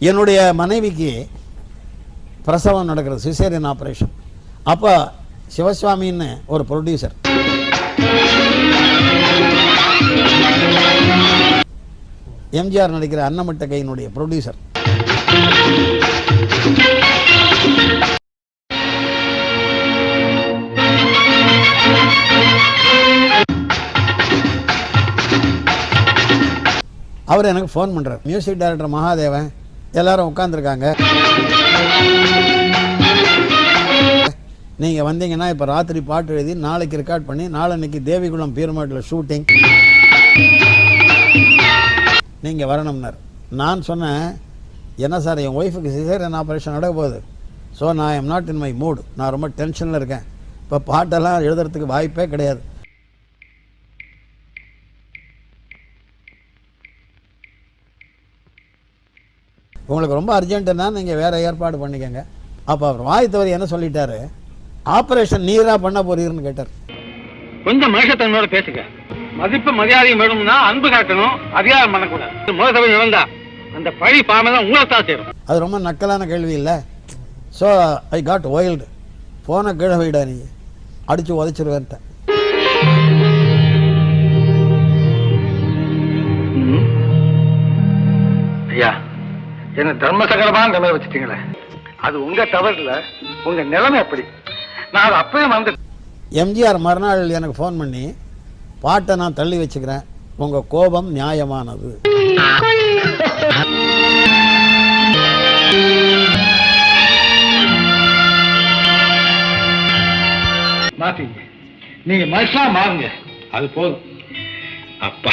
என்னுடைய மனைவிக்கு பிரசவம் நடக்கிறது சிசேரியன் ஆப்ரேஷன் அப்போ சிவசுவாமின்னு ஒரு ப்ரொடியூசர் எம்ஜிஆர் நடிக்கிற அன்னமட்ட கையினுடைய ப்ரொடியூசர் அவர் எனக்கு ஃபோன் பண்ணுறார் மியூசிக் டைரக்டர் மகாதேவன் எல்லாரும் உட்காந்துருக்காங்க நீங்கள் வந்தீங்கன்னா இப்போ ராத்திரி பாட்டு எழுதி நாளைக்கு ரெக்கார்ட் பண்ணி நாளன்னைக்கு தேவிகுளம் பீர்மாட்டில் ஷூட்டிங் நீங்கள் வரணும்னார். நான் சொன்னேன் என்ன சார் என் ஒய்ஃபுக்கு சிசேரியன் ஆப்ரேஷன் நடக்க போகுது. ஸோ நான் I'm not in my mood நான் ரொம்ப டென்ஷனில் இருக்கேன். இப்போ பாட்டெல்லாம் எழுதுறதுக்கு வாய்ப்பே கிடையாது. உங்களுக்கு ரொம்ப அர்ஜென்ட்டுன்னா நீங்கள் வேறு ஏற்பாடு பண்ணிக்கங்க. அப்போ அவர் வாய் தவறி என்ன சொல்லிட்டாரு? ஆப்ரேஷன் நீராக பண்ண போறீர்னு கேட்டார். கொஞ்சம் மனுஷத்தனோட பேசுங்க. மதிப்பு மரியாதையும் வேணும்னா அன்பு காட்டணும் அதிகாரம் பண்ணக்கூடாது. மோசவை இழந்தா அந்த பழி பாமை தான் உங்களை தான் சேரும். அது ரொம்ப நக்கலான கேள்வி இல்லை. ஸோ ஐ காட் ஒயில்டு ஃபோனை கீழே வைடா நீ அடித்து உதச்சிருவேன்ட்டேன். என்ன தர்ம சங்கடமான நிலைமை வச்சுட்டீங்களே? அது உங்க தவறு இல்ல உங்க நிலைமை அப்படி. நான் அதை அப்பவே வந்து எம்ஜிஆர் மறுநாள் எனக்கு ஃபோன் பண்ணி பாட்டை நான் தள்ளி வச்சுக்கிறேன். உங்கள் கோபம் நியாயமானது. மாத்தீங்க நீங்க மனுஷனா மாறுங்க. அது போதும். அப்பா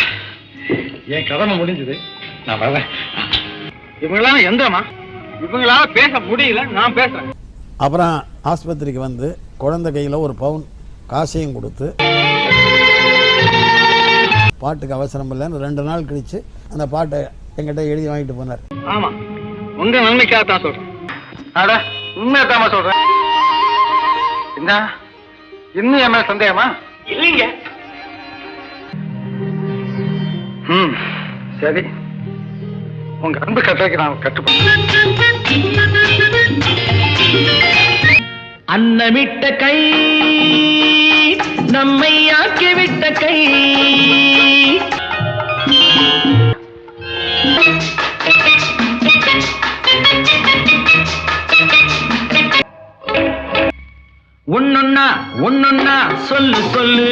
என் கடமை முடிஞ்சது. நான் வரேன். இவங்களால எந்தமா இவங்களால பேச முடியல நான் பேசுறேன். அப்புறம் ஆஸ்பத்திரிக்கு வந்து குழந்தை கையில் ஒரு பவுன் காசையும் கொடுத்து பாட்டுக்கு அவசரம் இல்லைன்னு ரெண்டு நாள் கழித்து அந்த பாட்டை என்கிட்ட எழுதி வாங்கிட்டு போனார். ஆமா. உங்க நன்மைக்காக தான் சொல்றேன். அட உண்மையத்தாம சொல்றேன். என்ன? இன்னும் என் மேல சந்தேகமா? இல்லைங்க. ம் சரி. உங்க அன்பு கட்டளைக்கு நான் கட்டுப்பேன் அன்னமிட்ட கை நம்மை ஆக்கிவிட்ட கை. ஒன்னொன்னா ஒன்னொன்னா சொல்லு சொல்லு.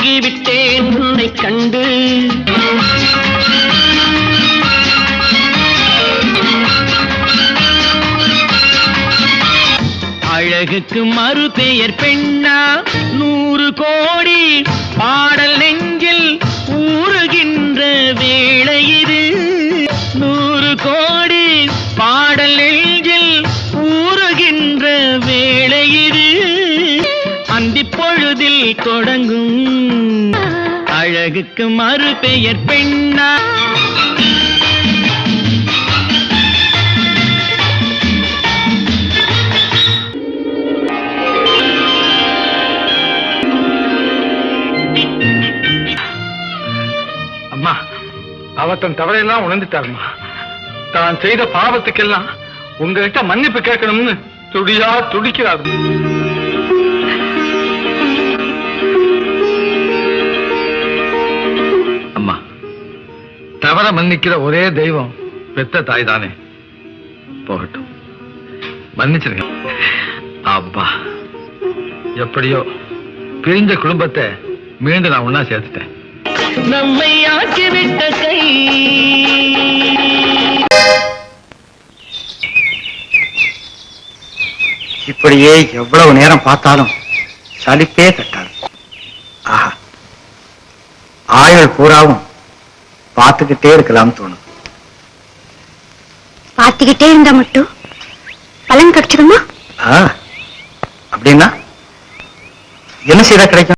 மயங்கிவிட்டேன் உன்னை கண்டு. அழகுக்கு மறு பெயர் பெண்ணா நூறு கோடி பாடல் நெஞ்சில் ஊறுகின்ற வேளை அழகுக்கு மறு பெயர் பெண்ணா? அம்மா அவர் தன் தவறையெல்லாம் உணர்ந்துட்டாருமா தான் செய்த பாவத்துக்கெல்லாம் உங்ககிட்ட மன்னிப்பு கேட்கணும்னு துடியா துடிக்கிறார் தவற மன்னிக்கிற ஒரே தெய்வம் பெத்த தாய் தானே போகட்டும். மன்னிச்சிருங்க. அப்பா. எப்படியோ பிரிஞ்ச குடும்பத்தை மீண்டும் நான் ஒண்ணா சேர்த்துட்டேன். நம்மை ஆக்கிவிட்ட கை. இப்படியே எவ்வளவு நேரம் பார்த்தாலும் சலிப்பே தட்டாது. ஆஹா. ஆயுள் பூராவும் பார்த்துக்கிட்டே இருக்கலாம்னு தோணும். பார்த்துக்கிட்டே இருந்தா மட்டும்? பலன் கிடைச்சிருமா அப்படின்னா? என்ன செய்தா கிடைக்கும்?